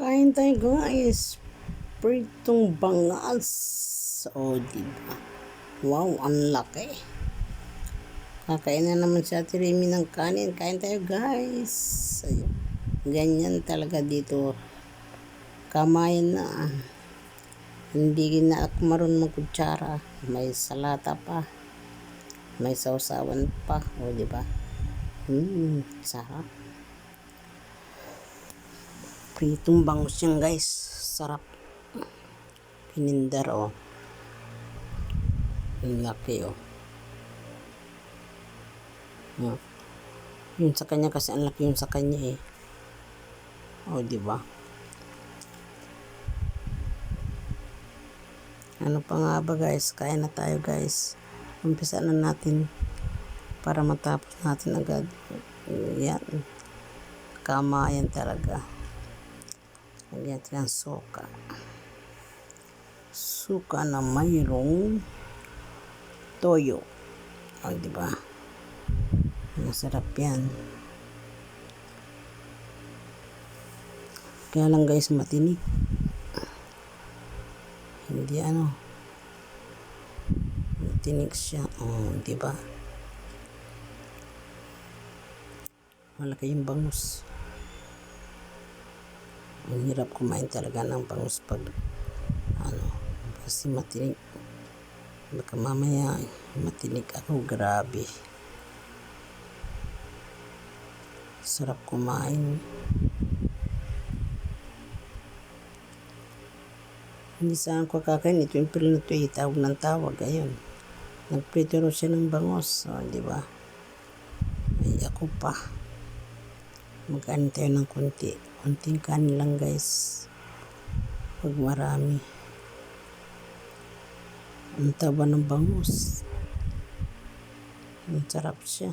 Kain tayo guys. Pritong bangas. O, diba? Wow, ang laki. Kakain na naman si Ate Remy ng kanin. Kain tayo guys. Ayun. Ganyan talaga dito. Kamayan na. Hindi na ako marunong magkutsara. May salata pa. May sausawan pa. O, diba? Hmm, sarap. Pritong bangus yan guys. Sarap. Pinindar oh. Ang laki oh. Hmm. Yun sa kanya kasi ang laki yun sa kanya eh. Oh, di ba? Ano pa nga ba guys? Kaya na tayo guys. Umpisa na natin para matapos natin agad. Yan. Kamayan talaga. Lagyan natin suka. Suka na mayroong toyo. O, di ba? Masarap yan. Kaya lang guys, matinik. Hindi ano. Matinik siya. O, di ba? Malaki yung bangus. Ang hirap kumain talaga ng bangus pag ano, kasi matinik. Baka mamaya matinik ako, grabe. Sarap kumain. Hindi saan ko kakain. Ito yung pili na ito, eh, tawag ng tawag. Ayun. Nagprito rin siya ng bangos. O, di ba? Ay, ako pa. Magkain tayo ng konti. Konting kanin lang guys. Huwag marami. Ang taba ng bangus. Ang sarap siya.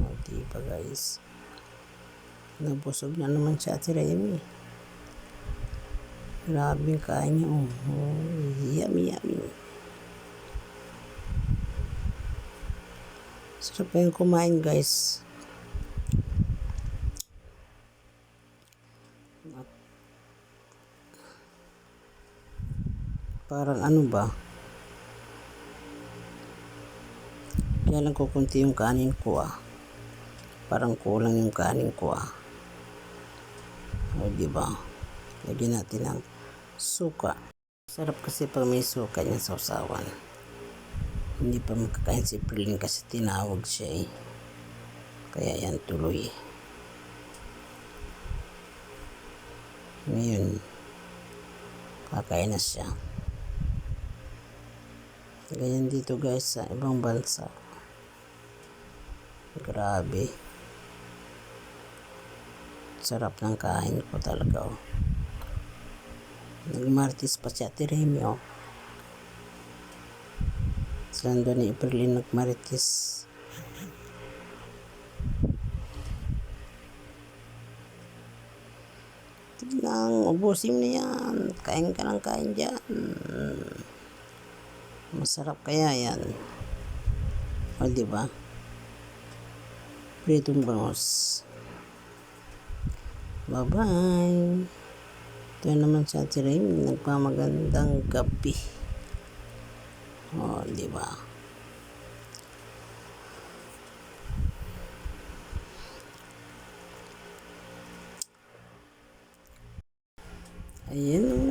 O, diba guys? Nabusog na naman siya Ate Remy. Grabe yung kain niya. Oh, oh, yummy, yummy. Sarap yung kumain guys. Parang ano ba? Kaya lang kukunti yung kanin ko ah. Parang kulang yung kanin ko ah. O di ba? Lagyan natin ng suka. Sarap kasi pag may suka niya sa. Hindi pa makakain si Prilin kasi tinawag siya eh. Kaya yan tuloy. Ngayon, kakain na siya. Ganyan dito guys sa ibang bansa. Grabe. Sarap ng kain ko talaga oh. Nagmartis pa si Ate Remy oh. Sila doon ni April nagmaritis. Tignan, ubusin na yan. Kain ka ng kain dyan. Masarap kaya yan. O, di ba? Pritong bangos. Bye-bye. Ito naman sa Remy, nagpamagandang gabi. O, di ba? Ayan o.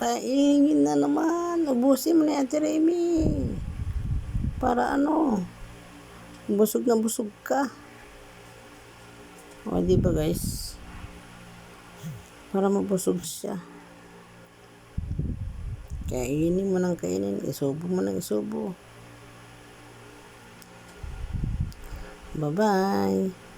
Kaingin na naman. Ubusin mo na Ate Remy. Para ano? Busog na busog ka. O, di ba guys? Para mabusog siya. Kainin mo ng kainin. Isubo mo ng isubo. Bye-bye.